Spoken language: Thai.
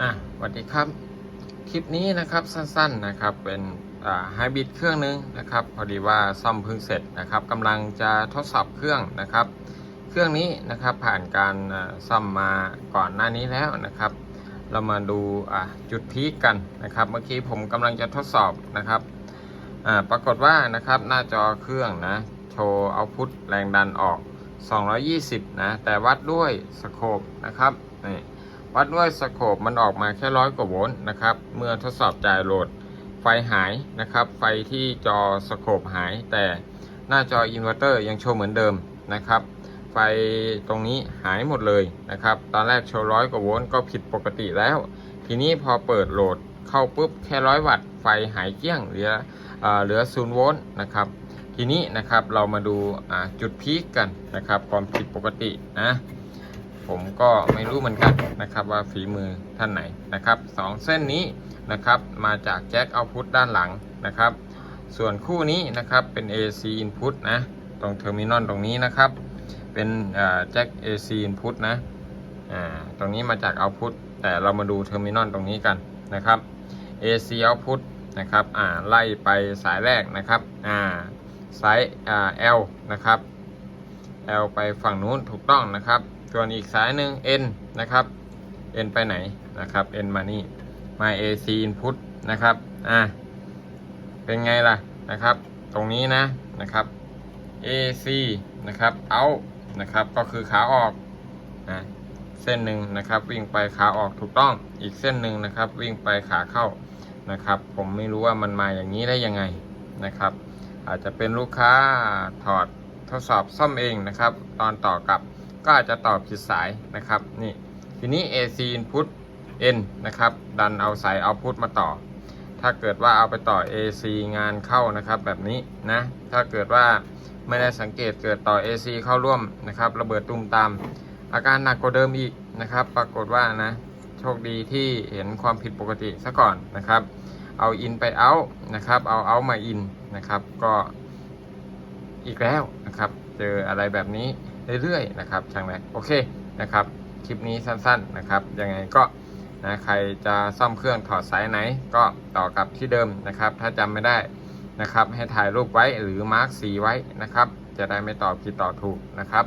อะสวัสดีครับ คลิปนี้นะครับสั้นๆนะครับเป็นไฮบริดเครื่องนึงนะครับ พอดีว่าซ่อมเพิ่งเสร็จนะครับกำลังจะทดสอบเครื่องนะครับ เครื่องนี้นะครับผ่านการซ่อมมาก่อนหน้านี้แล้วนะครับ เรามาดูจุดพีคกันนะครับ เมื่อกี้ผมกำลังจะทดสอบนะครับปรากฏว่านะครับหน้าจอเครื่องนะโชว์เอาพุทแรงดันออก 220 นะ แต่วัดด้วยสโคปนะครับนี่ วัดด้วยสโคปมันออกมาแค่ร้อยกว่าโวลต์นะครับ เมื่อทดสอบจ่ายโหลดไฟหายนะครับ ไฟที่จอสโคปหาย แต่หน้าจออินเวอร์เตอร์ยังโชว์เหมือนเดิมนะครับ ไฟตรงนี้หายหมดเลยนะครับ ตอนแรกโชว์ร้อยกว่าโวลต์ก็ผิดปกติแล้ว ทีนี้พอเปิดโหลดเข้าปุ๊บแค่ร้อยวัตต์ไฟหายเกลี้ยงเหลือเอ่อเหลือศูนย์โวลต์นะครับ ทีนี้นะครับเรามาดูอ่าจุดพีคกันนะครับความผิดปกตินะ ผมก็ไม่รู้เหมือนกันนะครับว่าฝีมือท่านไหนนะครับสองเส้นนี้นะครับมาจากแจ็คเอาพุทด้านหลังนะครับ ส่วนคู่นี้นะครับเป็น AC input นะตรงเทอร์มินอลตรงนี้นะครับเป็นแจ็ค AC input นะตรงนี้มาจาก output แต่เรามาดูเทอร์มินอลตรงนี้กันนะครับ AC output นะครับไล่ไปสายแรกนะครับอ่าไซส์อ่า L นะครับ L ไปฝั่งนู้นถูกต้องนะครับ ส่วนอีกสายหนึ่ง N นะครับ N ไปไหนนะครับ N มานี่มา AC input นะครับ อ่าเป็นไงล่ะนะครับ ตรงนี้นะนะครับ AC นะครับ out นะครับ ก็คือขาออกนะเส้นหนึ่งนะครับวิ่งไปขาออกถูกต้อง อีกเส้นหนึ่งนะครับ วิ่งไปขาเข้านะครับ ผมไม่รู้ว่ามันมาอย่างนี้ได้ยังไงนะครับ อาจจะเป็นลูกค้าถอดทดสอบซ่อมเองนะครับ ตอนต่อกับ ก็อาจจะต่อผิดสายนะครับนี่ทีนี้ AC input N นะครับ ดันเอาสาย output มาต่อ ถ้าเกิดว่าเอาไปต่อ AC งานเข้านะครับแบบนี้นะถ้าเกิดว่าไม่ได้สังเกตเกิดต่อ AC เข้าร่วมนะครับระเบิดตุ้มตาม อาการหนักกว่าเดิมอีกนะครับ ปรากฏว่านะโชคดีที่เห็นความผิดปกติซะก่อนนะครับ เอาอินไปเอานะครับเอาเอามาอินนะครับก็อีกแล้วนะครับ เจออะไรแบบนี้ เรื่อยๆนะครับช่างแม็กโอเคนะครับคลิปนี้สั้นๆนะครับยังไงก็นะใครจะซ่อมเครื่องถอดสายไหนก็ต่อกับที่เดิมนะครับ ถ้าจำไม่ได้นะครับให้ถ่ายรูปไว้หรือมาร์กสีไว้นะครับ จะได้ไม่ตอบผิดต่อถูกนะครับ